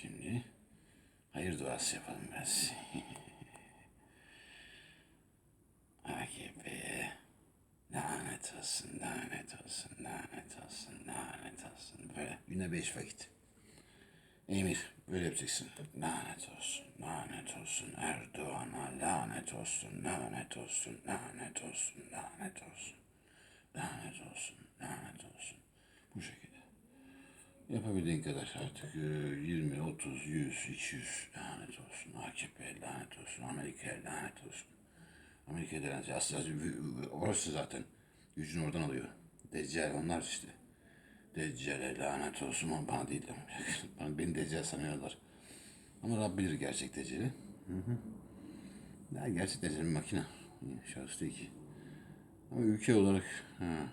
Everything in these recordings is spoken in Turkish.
Şimdi hayır duası yapalım biraz. AKP'ye lanet olsun, lanet olsun, lanet olsun, lanet olsun. Böyle güne beş vakit. Emir böyle yapacaksın. Lanet olsun, lanet olsun. Erdoğan'a lanet olsun, lanet olsun, lanet olsun, lanet olsun. Lanet olsun, lanet olsun. Bu şekilde. Yapabildiğin kadar artık e, 20, 30, 100, 200 lanet olsun. AKP lanet olsun. Amerika'ya lanet olsun. Amerika'ya lanet olsun. Aslında orası zaten gücünü oradan alıyor. Deccal onlar işte. Deccale lanet olsun ama bana değil. Bana, beni Deccal sanıyorlar. Ama Rab bilir gerçek Deccal'i. Ya gerçek Deccal bir makine. Şahıs değil ki. Ama ülke olarak ha.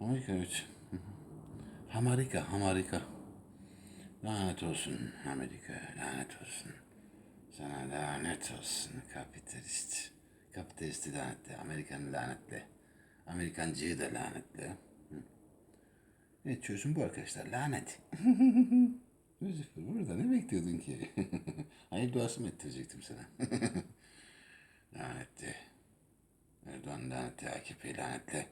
Amerika evet. Amerika, Amerika. Lanet olsun Amerika, lanet olsun. Sana lanet olsun kapitalist. Kapitalisti lanetle, Amerikan'ı lanetle. Amerikancıyı da lanetle. Hı. Evet çözüm bu arkadaşlar, lanet. Lucifer burada ne bekliyordun ki? Hayır duası mı ettirecektim sana? lanetli. Erdoğan lanetli, AKP lanetli.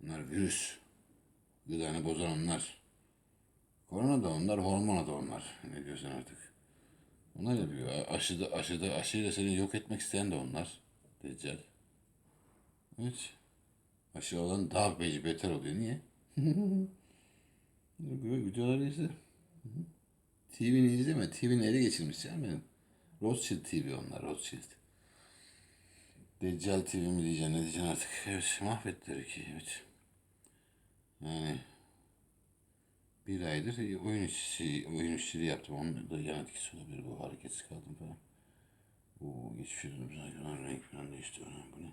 Bunlar virüs. Gıdanı bozan onlar. Korona da onlar, hormona da onlar. Ne diyorsun artık? Onlar yapıyor. Aşıda, aşıda, aşıyla seni yok etmek isteyen de onlar. Deccal. Evet. Aşı olan daha be- beter oluyor. Niye? Videoları izle. TV'ni izleme. TV'ni ele geçirmiş canım benim. Rothschild TV onlar. Rothschild. Deccal TV mi diyeceksin ne diyeceksin artık. Evet mahvettiler ki. Evet. Yani bir aydır oyun işçi, oyun işçiliği yaptım. Onun da yan etkisi olabilir bu hareketsiz kaldım falan. Bu geçmiş ödüm sanki renk falan değişti. Anam bu ne?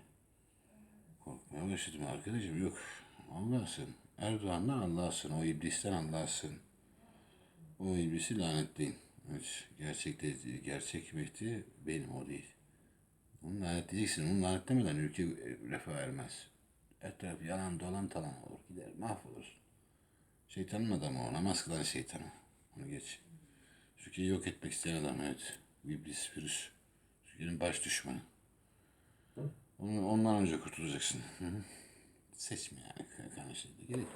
Korkmaya başladım arkadaşım. Yok. Allah'sın. Erdoğan'dan Allah'sın. O iblisten Allah'sın. O iblisi lanetleyin. Evet. Gerçek, de, gerçek Mehdi benim o değil. Onu lanetleyeceksin. Onu lanetlemeden ülke refah ermez. Her taraf yalan dolan talan olur. Gider mahvolur. Şeytanın adamı o. Namaz kılan şeytanı. Onu geç. Türkiye'yi yok etmek isteyen adam evet. İblis, virüs. Türkiye'nin baş düşmanı. Onu, ondan önce kurtulacaksın. Hı. Seçme yani kardeşim. Gerek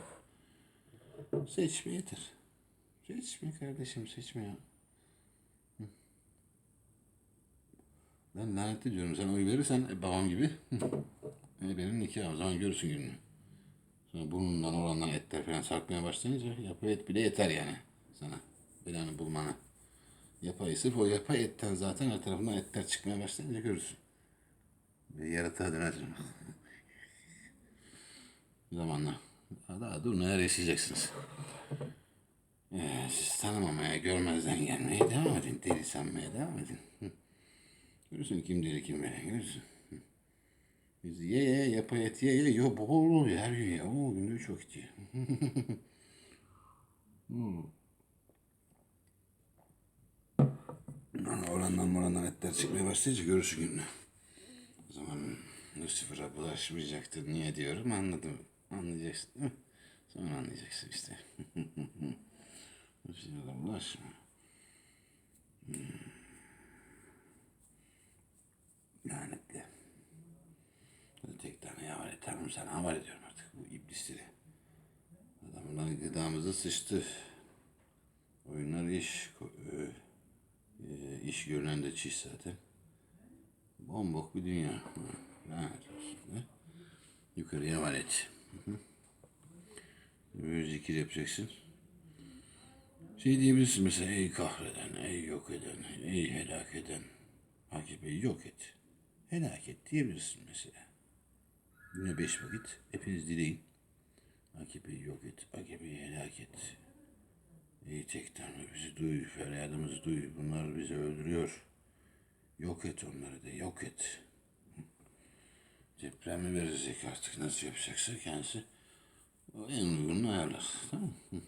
yok. Seçme yeter. Seçme kardeşim seçme ya. Ben lanetli diyorum. Sen oy verirsen e, babam gibi. E, benim nikahım. O zaman görürsün gününü. Sonra burnundan orandan etler falan sarkmaya başlayınca yapay et bile yeter yani sana. Belanı bulmana. Yapay sırf o yapay etten zaten her tarafından etler çıkmaya başlayınca görürsün. Bir yaratığa dönersin. Zamanla. Daha, dur neler yaşayacaksınız. Ee, siz tanımamaya, görmezden gelmeye devam edin. Deli sanmaya devam edin. Görürsün kim deli kim veren görürsün. Biz ye ye yapay et ye ye yo bol her gün ya. Oo günde üç vakit ye. hmm. Orandan orandan etler çıkmaya başlayınca görürsün gününü. O zaman Lucifer'a bulaşmayacaktır. Niye diyorum anladım. Anlayacaksın değil mi? Sonra anlayacaksın işte. Lucifer'a bulaşma. Hmm. Lanetli. Tek tane tanrım sana havale ediyorum artık bu iblisleri. Adamlar gıdamızı sıçtı. Oyunlar iş, e, e, iş görünen de çiş zaten. Bombok bir dünya. Lanet olsun. Yukarıya var et. Böyle yapacaksın. Şey diyebilirsin mesela ey kahreden, ey yok eden, ey helak eden. AKP'yi yok et. Helak et diyebilirsin mesela. Yine beş vakit hepiniz dileyin. AKP'yi yok et, AKP'yi helak et. Ey tek tanrı bizi duy, feryadımızı duy. Bunlar bizi öldürüyor. Yok et onları da, yok et. Depremi verecek artık nasıl yapacaksa kendisi o en uygununu ayarlar. Tamam mı?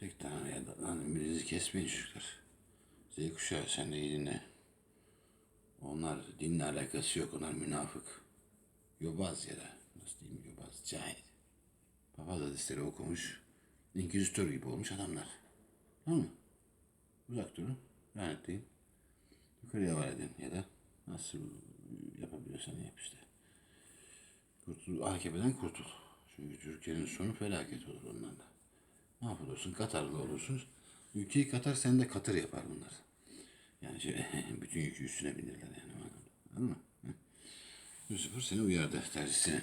Tek tanrıya da lan birinizi kesmeyin çocuklar. Z kuşağı sen de iyi dinle. Onlar dinle alakası yok. Onlar münafık. Yobaz ya da nasıl diyeyim yobaz, cahil. Papaz hadisleri okumuş. İnkizitör gibi olmuş adamlar. Tamam mı? Uzak durun. Lanetleyin. Yukarıya var edin ya da nasıl yapabiliyorsan yap işte. Kurtul, AKP'den kurtul. Çünkü Türkiye'nin sonu felaket olur ondan da. Ne yapılıyorsun? Katarlı olursunuz. Ülkeyi Katar sen de Katır yapar bunlar. Yani şey, bütün yükü üstüne binirler yani. Anladın mı? Hı? Lucifer seni uyardı tercihsine.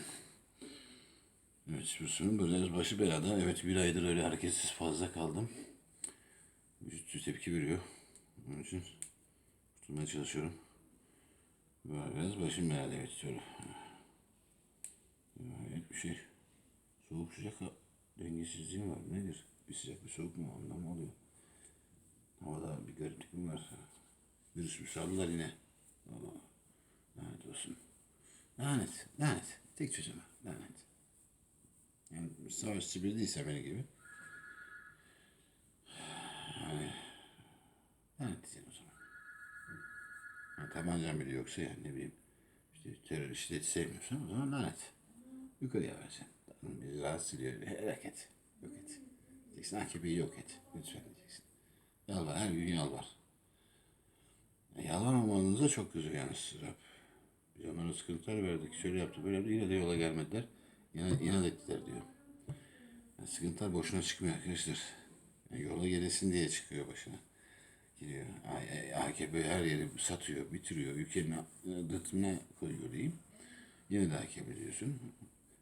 Evet Lucifer'ın biraz başı belada. Evet bir aydır öyle hareketsiz fazla kaldım. Vücut tepki veriyor. Onun için tutmaya çalışıyorum. Böyle biraz başım belada evet diyorum. Evet bir şey. Soğuk sıcak dengesizliği var? Nedir? Bir sıcak bir soğuk mu? Ondan mı oluyor? Havada bir gariplik mi var? Virüs mü saldılar yine? Allah. Lanet olsun. Lanet. Lanet. Tek çözümü. Lanet. Yani savaşçı biri değilse benim gibi. Yani, lanet diyeceğim o zaman. Ha, tabancam bile yoksa yani ne bileyim. İşte terör şiddeti sevmiyorsan o zaman lanet. Yukarıya. Tamam, Bizi rahatsız ediyor. Helak et. Yok et. Diyeceksin AKP'yi yok et. Lütfen diyeceksin. Yalvar. Her gün yalvar. E, Yalvarmamanıza çok kızıyor yalnız Rab. Onlara sıkıntılar verdik. Şöyle yaptı böyle yaptı. Yine de yola gelmediler. Yine inat ettiler diyor. Yani sıkıntılar boşuna çıkmıyor arkadaşlar. Yani yola gelesin diye çıkıyor başına. A- AKP her yeri satıyor, bitiriyor. Ülkenin dıtına koyuyor diyeyim. Yine de AKP diyorsun.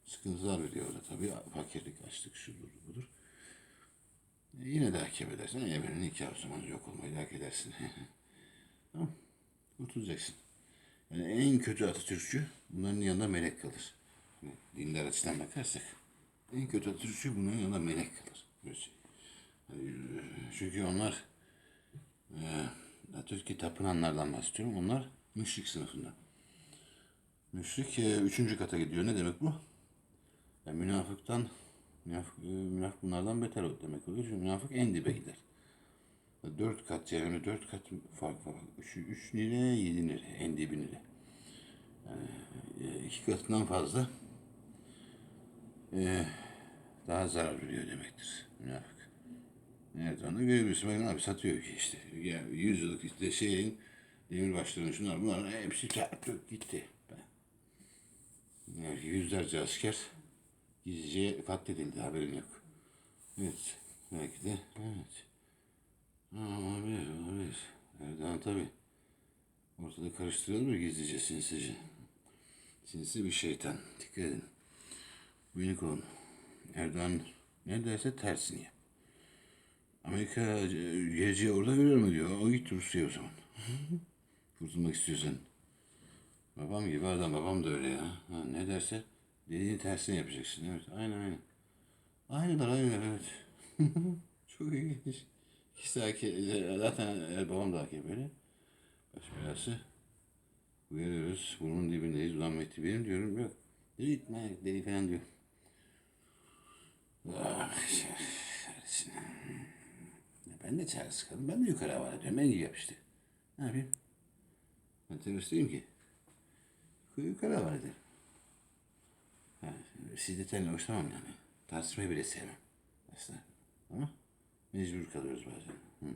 Sıkıntılar veriyor orada tabii. Fakirlik, açlık, şudur budur. E, Yine de AKP dersin. E, benim nikah o zaman yok olmayı hak edersin. tamam. Kurtulacaksın. Yani en kötü Atatürkçü bunların yanında melek kalır. Hani dindar açıdan bakarsak en kötü Atatürkçü bunların yanında melek kalır. Hani, e, çünkü onlar e, Atatürk'e tapınanlardan bahsediyorum. Onlar müşrik sınıfında. Müşrik e, üçüncü kata gidiyor. Ne demek bu? Yani münafıktan münafık, e, münafık bunlardan beter demek oluyor. Çünkü münafık en dibe gider. Dört kat yani dört kat fark var. Üç, üç lira, yedi lira. En dibi lira. Yani e, iki katından fazla e, daha zarar veriyor demektir münafık. Evet onu görüyorsun. Bakın abi satıyor ki işte. Yani yüz yıllık işte şeyin demirbaşlarının şunlar bunlar hepsi çarp çöp gitti. Yani yüzlerce asker gizlice katledildi haberin yok. Evet. Belki de evet. Ha, olabilir, olabilir. Erdoğan tabii. Ortada karıştırılır gizlice sinsice. Sinsi bir şeytan. Dikkat edin. Uyanık olun. Erdoğan ne derse tersini yap. Amerika e, geleceği orada görür mü diyor. O git Rusya'ya o zaman. Kurtulmak istiyorsan. Babam gibi adam. Babam da öyle ya. Ha, ne derse dediğini tersini yapacaksın. Evet. Aynen aynen. Aynılar aynılar evet. Çok ilginç. İkisi de zaten e, babam da AKP'li. Baş belası. Uyarıyoruz. Burnun dibindeyiz. Ulan Mehdi benim diyorum. Yok. Deli gitme. Deli falan diyor. Ah, Ben de çare sıkalım. Ben de yukarı havale ediyorum. Ben yap işte. Ne yapayım? Ben terörist ki. Yukarı havale ederim. Ha, şiddetten hoşlanmam yani. Tartışmayı bile sevmem. Aslında. Ama mecbur kalıyoruz bazen. Hı.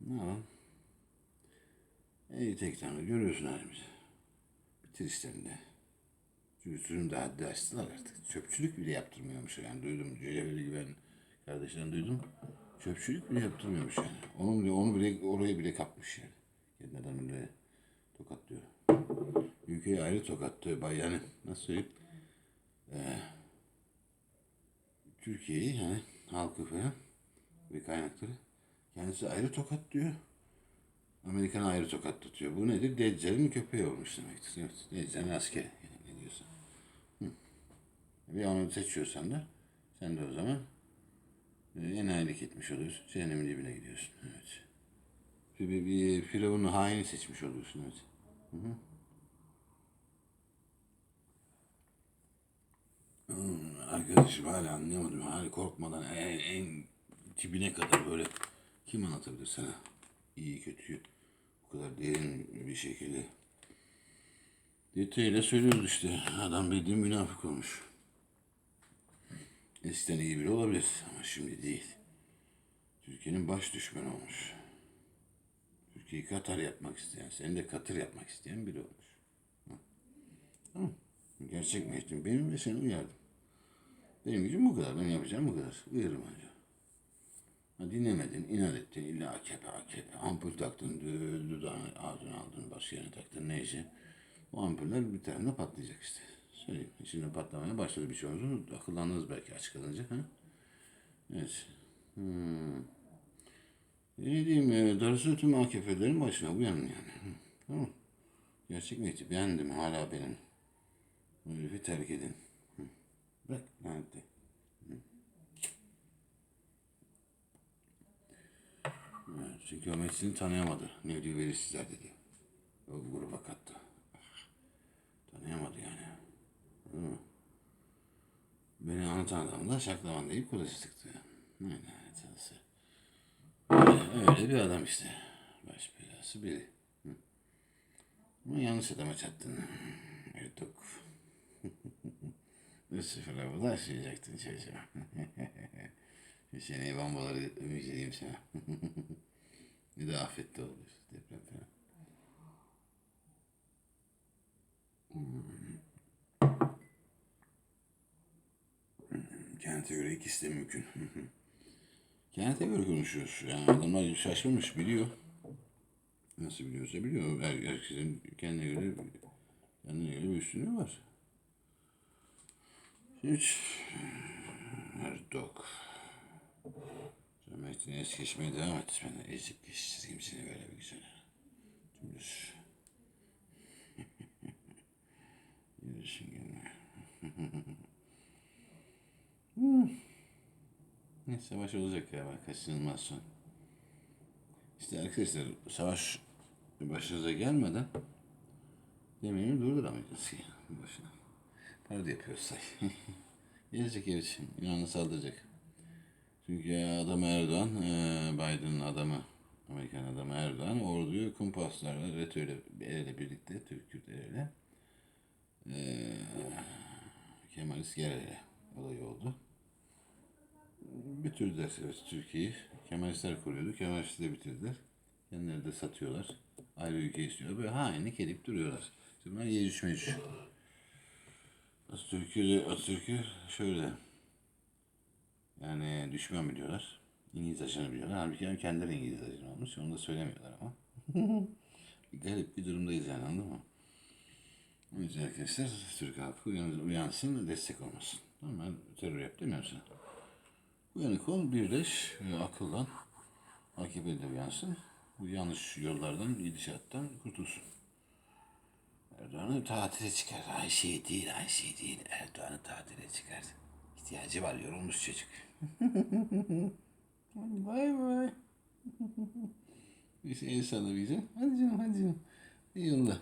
Ne yapalım? Ey tek tanrı görüyorsun halimizi. Bitir işlerini. Cüzünü de haddi açtılar artık. Çöpçülük bile yaptırmıyormuş yani. Duydum. Cevheri Güven kardeşten duydum. Çöpçülük bile yaptırmıyormuş yani. Onun bile, onu bile oraya bile kapmış yani. Kendi adamı bile tokatlıyor. Ülkeyi ayrı tokatlıyor. Bay yani nasıl söyleyeyim? Ee, Türkiye'yi yani halkı falan ve kaynakları kendisi ayrı tokatlıyor. Amerikan ayrı tokatlatıyor. Bu nedir? Deccal'in köpeği olmuş demektir. Evet. Deccal'in askeri. Yani ne diyorsan. Hı. Ve onu seçiyorsan da sen de o zaman e, enayilik etmiş oluyorsun. Cehennemin dibine gidiyorsun. Evet. Bir, bir, bir firavunu haini seçmiş oluyorsun. Evet. Hı hı. Arkadaşım hala anlayamadım. Hala korkmadan en, en dibine kadar böyle kim anlatabilir sana? İyi kötüyü bu kadar derin bir şekilde. Detayıyla söylüyoruz işte. Adam bildiğin münafık olmuş. Eskiden iyi biri olabilir ama şimdi değil. Türkiye'nin baş düşmanı olmuş. Türkiye'yi Katar yapmak isteyen, seni de Katır yapmak isteyen biri olmuş. Tamam. Gerçek mecnun benim ve seni uyardım. Benim gücüm bu kadar. Ben yapacağım bu kadar. Uyarım ancak. Ha, dinlemedin, inat ettin. İlla AKP, AKP. Ampul taktın, dudağını, ağzını aldın, başka yerine taktın. Neyse. O ampuller bir tarafında patlayacak işte. Söyleyeyim. Şimdi patlamaya başladı bir şey oldu. Akıllandınız belki açık kalınca. Ha? Evet. Hmm. Ne diyeyim, e, darısı tüm AKP'lerin başına uyanın yani. Tamam. Gerçek mektup beğendim hala benim. Bu terk edin. Lanetle. Hı. Evet, çünkü o Meksik'i tanıyamadı. Ne diyor verir dedi. O gruba kattı. Tanıyamadı yani. Hı. Beni anlatan adam da şaklaman deyip kulesi lanet olası. Öyle, öyle bir adam işte. Baş belası biri. Hı. Ama yanlış adama çattın. Ertuk. Bu da aşacaktın çocuğa. Hüseyin'e bombaları müjdeleyeyim sana. bir de afette olur. Deprem falan. Kente göre ikisi de mümkün. Kente göre konuşuyoruz. Yani adamlar şaşırmış biliyor. Nasıl biliyorsa biliyor. Her, herkesin kendine göre kendine göre bir üstünlüğü var. Hiç Erdok. Sen Mehdi'ni es geçmeye devam et. Ben de ezip geçireyim seni böyle bir güzel. Dümdüz. Yürüsün günler. Ne savaş olacak ya bak kaçınılmaz son. İşte arkadaşlar savaş başınıza gelmeden demeyi durduramayacağız ya başına. Parada yapıyoruz say. Gelecek evet İran'a saldıracak. Çünkü adam Erdoğan, eee, Biden'ın adamı, Amerikan adamı Erdoğan orduyu kumpaslarla, RETÖ'yle el birlikte, Türk Kürt el ele, eee, Kemalist gel ele olayı oldu. Bitirdiler evet, Türkiye'yi. Kemalistler kuruyordu. Kemalistleri bitirdiler. Kendileri de satıyorlar. Ayrı ülke istiyorlar. Böyle hainlik edip duruyorlar. Şimdi bunlar yecüc mecüc. Atatürk'ü, Atatürk'ü şöyle yani düşman biliyorlar. İngiliz ajanı biliyorlar. Halbuki kendileri İngiliz ajanı olmuş. Onu da söylemiyorlar ama. garip bir durumdayız yani anladın mı? O yüzden arkadaşlar Türk halkı uyan- uyansın, destek olmasın. Tamam ben terör yap demiyorum sana. Uyanık ol, birleş, e, akıllan. AKP de uyansın. Bu yanlış yollardan, gidişattan kurtulsun. Erdoğan'ı tatile çıkar. Ayşe değil, Ayşe değil. Erdoğan'ı tatile çıkar. İhtiyacı var, yorulmuş çocuk. Vay vay. Bir şey sana bir şey. Hadi canım, hadi canım. İyi yolla.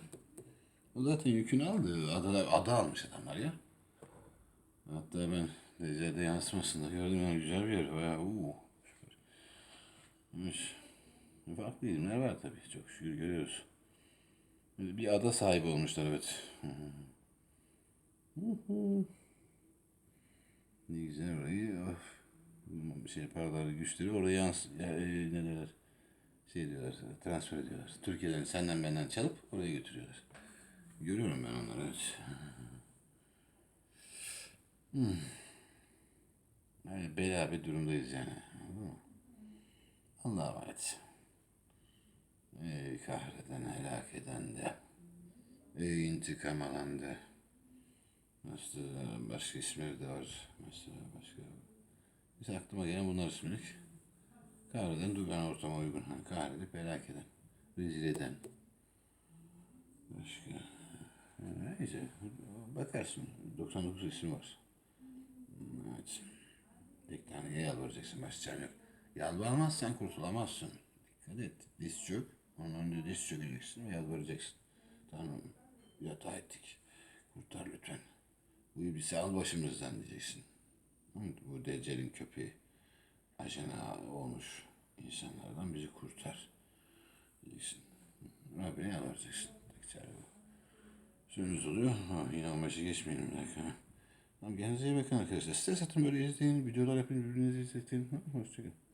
O zaten yükünü aldı. Ada, ada almış adamlar ya. Hatta ben Deccal'de yansımasında gördüm yani güzel bir yer. Bayağı uuu. Farklı ilimler var tabii. Çok şükür görüyoruz. Bir ada sahibi olmuşlar evet. ne güzel orayı. Of. Şey paraları güçleri oraya yans ya, e, ne derler? Şey diyorlar, transfer ediyorlar. Türkiye'den senden benden çalıp oraya götürüyorlar. Görüyorum ben onları evet. Hmm. Yani bela bir durumdayız yani. Allah'a emanet. Ey kahreden, helak eden de. Ey intikam alan de. Mesela başka isimleri de var. Mesela başka. Mesela aklıma gelen bunlar ismilik. Kahreden, dugan ortama uygun. Hani kahredip helak eden. Rezil eden. Başka. Neyse. Bakarsın. 99 isim var. Evet. Tek taneye yalvaracaksın. Başka yok. Yalvarmazsan kurtulamazsın. Dikkat et. Diz çök. Onun önünde diz çökeceksin ve yalvaracaksın. Tanrım hata ettik. Kurtar lütfen. Bu iblisi al başımızdan diyeceksin. Bu Deccal'in köpeği. Ajena olmuş insanlardan bizi kurtar. Diyeceksin. Rabbine yalvaracaksın. Tek çare bu. Süremiz oluyor. Ha, yine 15'e geçmeyelim bir dakika. Tamam kendinize iyi bakın arkadaşlar. Stres atın böyle izleyin. Videolar yapın birbirinizi izletin. Hoşçakalın.